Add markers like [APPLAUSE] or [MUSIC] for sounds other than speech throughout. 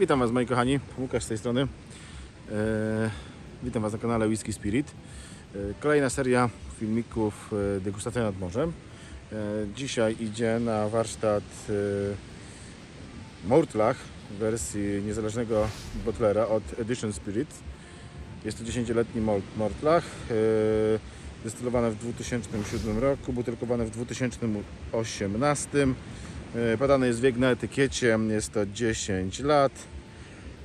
Witam Was moi kochani, Łukasz z tej strony. E, witam Was na kanale Whisky Spirit. E, kolejna seria filmików e, degustacja nad morzem. E, dzisiaj idzie na warsztat e, Mortlach w wersji niezależnego butlera od Edition Spirit. Jest to 10-letni Mort- Mortlach, e, destylowane w 2007 roku, butelkowane w 2018. E, Podany jest wiek na etykiecie, jest to 10 lat.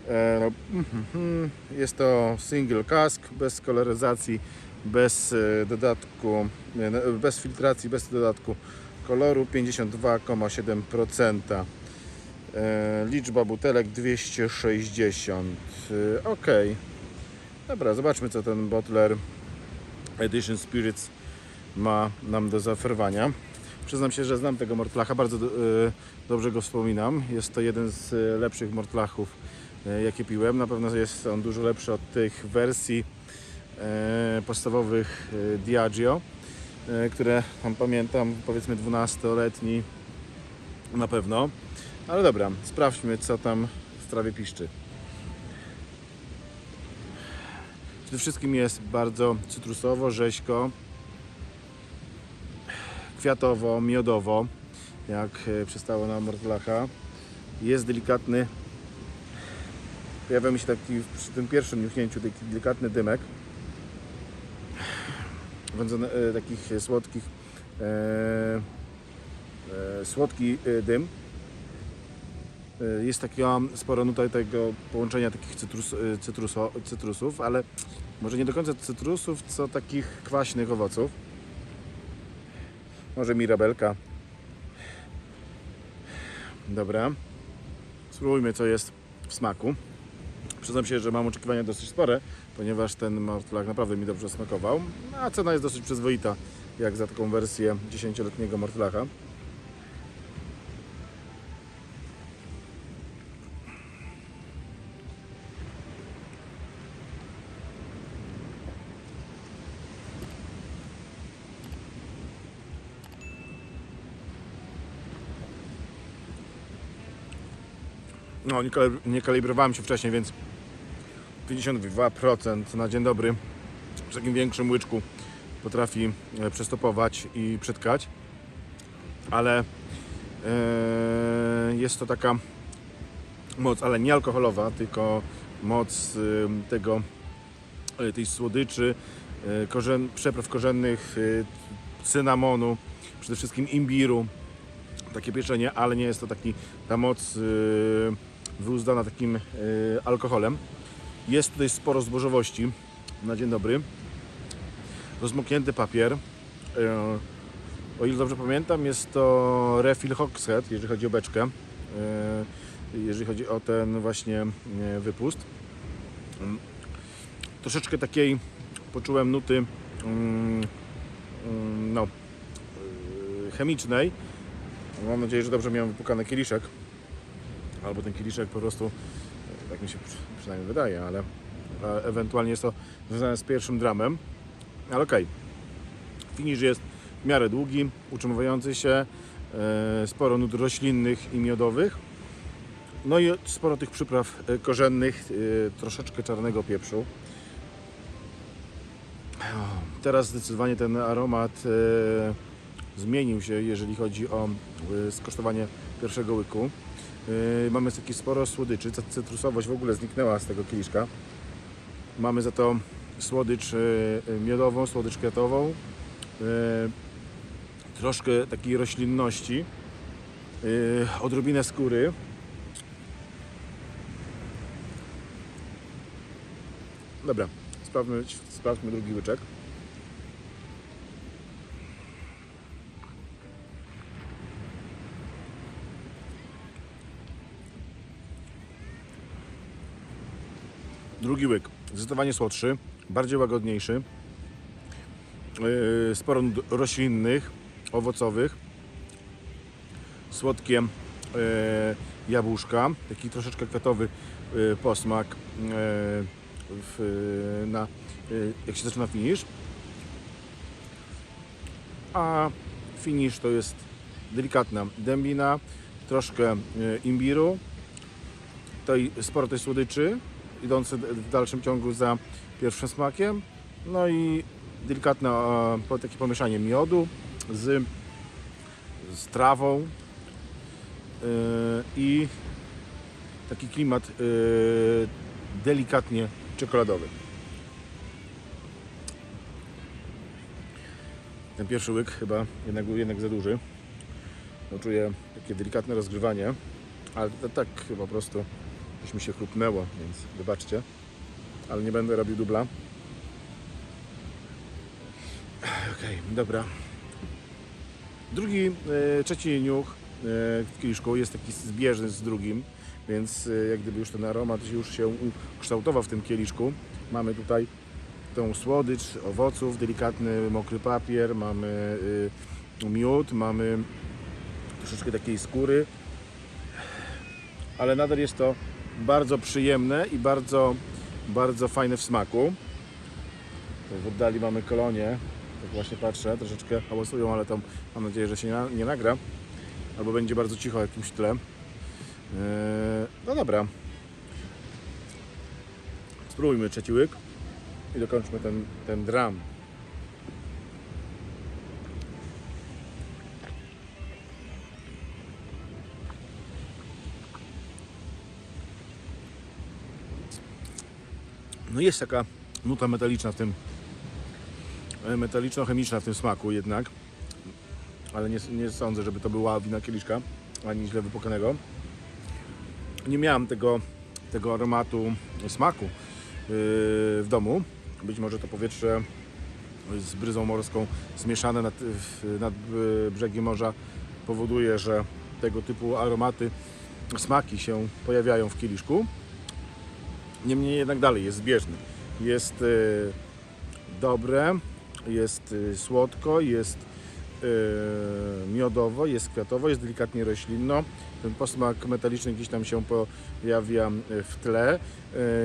E, no, mhm, mhm. Jest to single cask, bez koloryzacji, bez e, dodatku, no, bez filtracji, bez dodatku koloru 52,7%. E, Liczba butelek 260. E, Ok. Dobra, zobaczmy co ten bottler Edition Spirits ma nam do zaoferowania. Przyznam się, że znam tego Mortlacha, bardzo e, dobrze go wspominam. Jest to jeden z e, lepszych Mortlachów, e, jakie piłem. Na pewno jest on dużo lepszy od tych wersji podstawowych Diageo, które tam pamiętam, powiedzmy 12-letni na pewno. Ale dobra, sprawdźmy co tam w trawie piszczy. Przede wszystkim jest bardzo cytrusowo, rzeźko, kwiatowo, miodowo, jak e, przystało na Mortlacha. Jest delikatny, pojawia mi się taki przy tym pierwszym niuchnięciu taki delikatny dymek. Wędzony, e, takich słodkich, e, e, słodki e, dym. Jest taka spora nuta tego połączenia takich cytrus, cytruso, cytrusów, ale może nie do końca cytrusów, co takich kwaśnych owoców. Może mirabelka. Dobra. Spróbujmy, co jest w smaku. Przyznam się, że mam oczekiwania dosyć spore, ponieważ ten mortlach naprawdę mi dobrze smakował. A cena jest dosyć przyzwoita, jak za taką wersję 10-letniego mortlacha. No, nie, nie kalibrowałem się wcześniej, więc 52% na dzień dobry przy takim większym łyczku potrafi e, przestopować i przetkać. Ale e, jest to taka moc, ale nie alkoholowa, tylko moc y, tego, tej słodyczy, korzen, przepraw korzennych, cynamonu, przede wszystkim imbiru, takie pieczenie, ale nie jest to taki, ta moc wyuzdana takim y, alkoholem. Jest tutaj sporo zbożowości na dzień dobry. Rozmoknięty papier. Y, o ile dobrze pamiętam, jest to refill Hogshead, jeżeli chodzi o beczkę. Y, jeżeli chodzi o ten właśnie wypust. Mm. Troszeczkę takiej poczułem nuty mm, mm, no, chemicznej. Mam nadzieję, że dobrze miałem wypukany kieliszek. Albo ten kieliszek po prostu, tak mi się przy- przynajmniej wydaje, ale ewentualnie jest to związane z pierwszym dramem. Ale okej. Finisz jest w miarę długi, utrzymywający się, e, sporo nut roślinnych i miodowych. No i sporo tych przypraw e, korzennych, e, troszeczkę czarnego pieprzu. Teraz zdecydowanie ten aromat zmienił się, jeżeli chodzi o skosztowanie pierwszego łyku. E, Mamy takie sporo słodyczy, cy- cytrusowość w ogóle zniknęła z tego kieliszka. Mamy za to słodycz e, miodową, słodycz kwiatową, troszkę takiej roślinności, odrobinę skóry. Dobra, sprawdźmy, sprawdźmy drugi łyczek. Drugi łyk, zdecydowanie słodszy, bardziej łagodniejszy. Yy, sporo roślinnych, owocowych. Słodkie yy, jabłuszka, taki troszeczkę kwiatowy yy, posmak yy, w, na, yy, jak się zaczyna finish. A finish to jest delikatna dębina, troszkę yy, imbiru, tej, sporo tej słodyczy, idące w dalszym ciągu za pierwszym smakiem. No i delikatne e, takie pomieszanie miodu z, z trawą e, i taki klimat e, delikatnie czekoladowy. Ten pierwszy łyk chyba jednak był jednak za duży. No, czuję takie delikatne rozgrywanie, ale tak po prostu coś mi się chrupnęło, więc wybaczcie. Ale nie będę robił dubla. Okej, dobra. Drugi, e, trzeci niuch e, w kieliszku jest taki zbieżny z drugim, więc e, jak gdyby już ten aromat już się ukształtował w tym kieliszku. Mamy tutaj tą słodycz owoców, delikatny mokry papier, mamy miód, mamy troszeczkę takiej skóry, ale nadal jest to bardzo przyjemne i bardzo, bardzo fajne w smaku. Tutaj W oddali mamy kolonie, tak właśnie patrzę, troszeczkę hałasują, ale tam mam nadzieję, że się nie, nagra, albo będzie bardzo cicho jakimś tle. Yy, no dobra. Spróbujmy trzeci łyk i dokończmy ten, ten dram. No jest taka nuta metaliczna w tym, e, metaliczno-chemiczna w tym smaku jednak, ale nie, nie sądzę, żeby to była wina kieliszka, ani źle wypłakanego. Nie miałem tego, tego aromatu, smaku yy, w domu. Być może to powietrze z bryzą morską zmieszane nad, nad y, brzegiem morza powoduje, że tego typu aromaty, smaki się pojawiają w kieliszku. Niemniej jednak dalej jest zbieżny. Jest y, dobre, jest y, słodko, jest y, miodowo, jest kwiatowo, jest delikatnie roślinno. Ten posmak metaliczny gdzieś tam się pojawia w tle.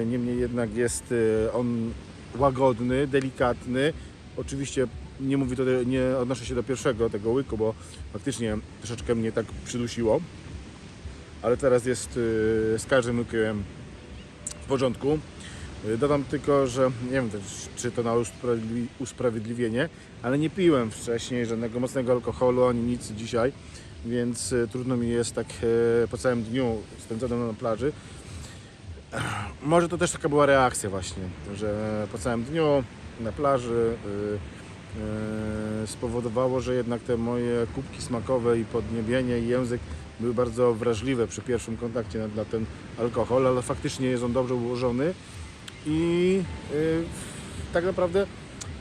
Niemniej jednak jest on łagodny, delikatny. Oczywiście nie mówię to, nie odnoszę się do pierwszego tego łyku, bo faktycznie troszeczkę mnie tak przydusiło. Ale teraz jest z każdym łykiem porządku. Y, Dodam tylko, że nie wiem czy to na usprawiedli- usprawiedliwienie, ale nie piłem wcześniej żadnego mocnego alkoholu ani nic dzisiaj, więc y, trudno mi jest tak y, po całym dniu spędzonym na plaży. Może to też taka była reakcja właśnie, że po całym dniu na plaży spowodowało, że jednak te moje kubki smakowe i podniebienie i język były bardzo wrażliwe przy pierwszym kontakcie na, na ten alkohol, ale faktycznie jest on dobrze ułożony i y, tak naprawdę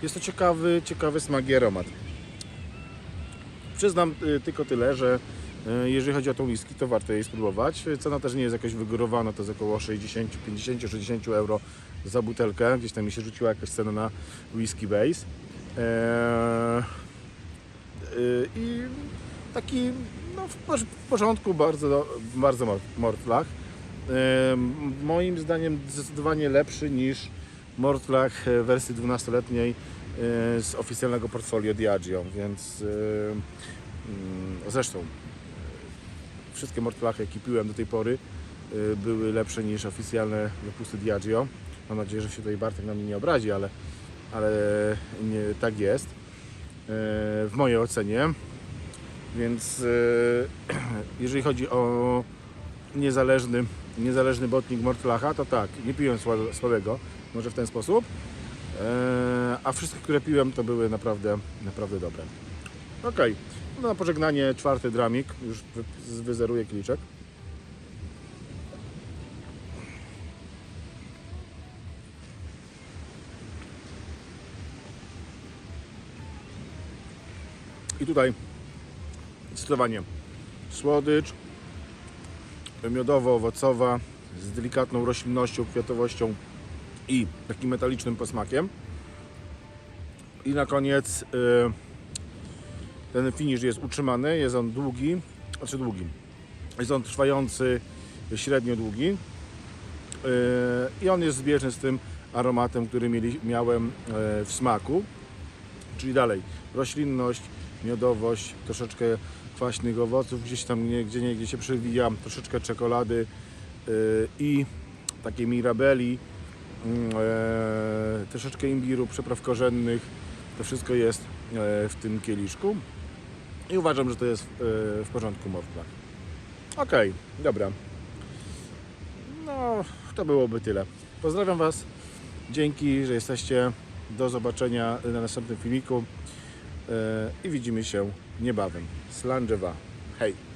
jest to ciekawy, ciekawy smak i aromat. Przyznam y, tylko tyle, że y, jeżeli chodzi o tą whisky, to warto jej spróbować. Cena też nie jest jakoś wygórowana, to jest około 60, 50, 60 euro za butelkę. Gdzieś tam mi się rzuciła jakaś cena na whisky base. Eee, I taki no, w porz- w porządku, bardzo, bardzo mor- mortlach. Em, Moim zdaniem zdecydowanie lepszy niż Mortlach wersji 12-letniej e, z oficjalnego portfolio Diageo, więc zresztą wszystkie Mortlachy, jakie piłem do tej pory były lepsze niż oficjalne wypusty Diageo. Mam nadzieję, że się tutaj Bartek na mnie nie obrazi, ale, ale nie, tak jest e, w mojej ocenie. Więc e, [CLEARS THROAT] jeżeli chodzi o niezależny, niezależny botnik Mortlacha, to tak, nie piłem sła- słabego, może w ten sposób. E, a wszystkie, które piłem, to były naprawdę, naprawdę dobre. Okej, no na pożegnanie czwarty dramik, już wy- wyzeruję kieliczek. I tutaj zdecydowanie słodycz, miodowo-owocowa, z delikatną roślinnością, kwiatowością i takim metalicznym posmakiem. I na koniec y, ten finish jest utrzymany, jest on długi, znaczy długi, jest on trwający średnio długi y, i on jest zbieżny z tym aromatem, który mieli, miałem y, w smaku, czyli dalej roślinność, miodowość, troszeczkę kwaśnych owoców, gdzieś tam nie, gdzie nie, gdzie się przewija, troszeczkę czekolady, i takiej mirabeli, mm, e, troszeczkę imbiru, przypraw korzennych. To wszystko jest e, w tym kieliszku i uważam, że to jest e, w porządku mordla. Okej, dobra. No, to byłoby tyle. Pozdrawiam Was. Dzięki, że jesteście. Do zobaczenia na następnym filmiku i widzimy się niebawem. Slangewa. Hej!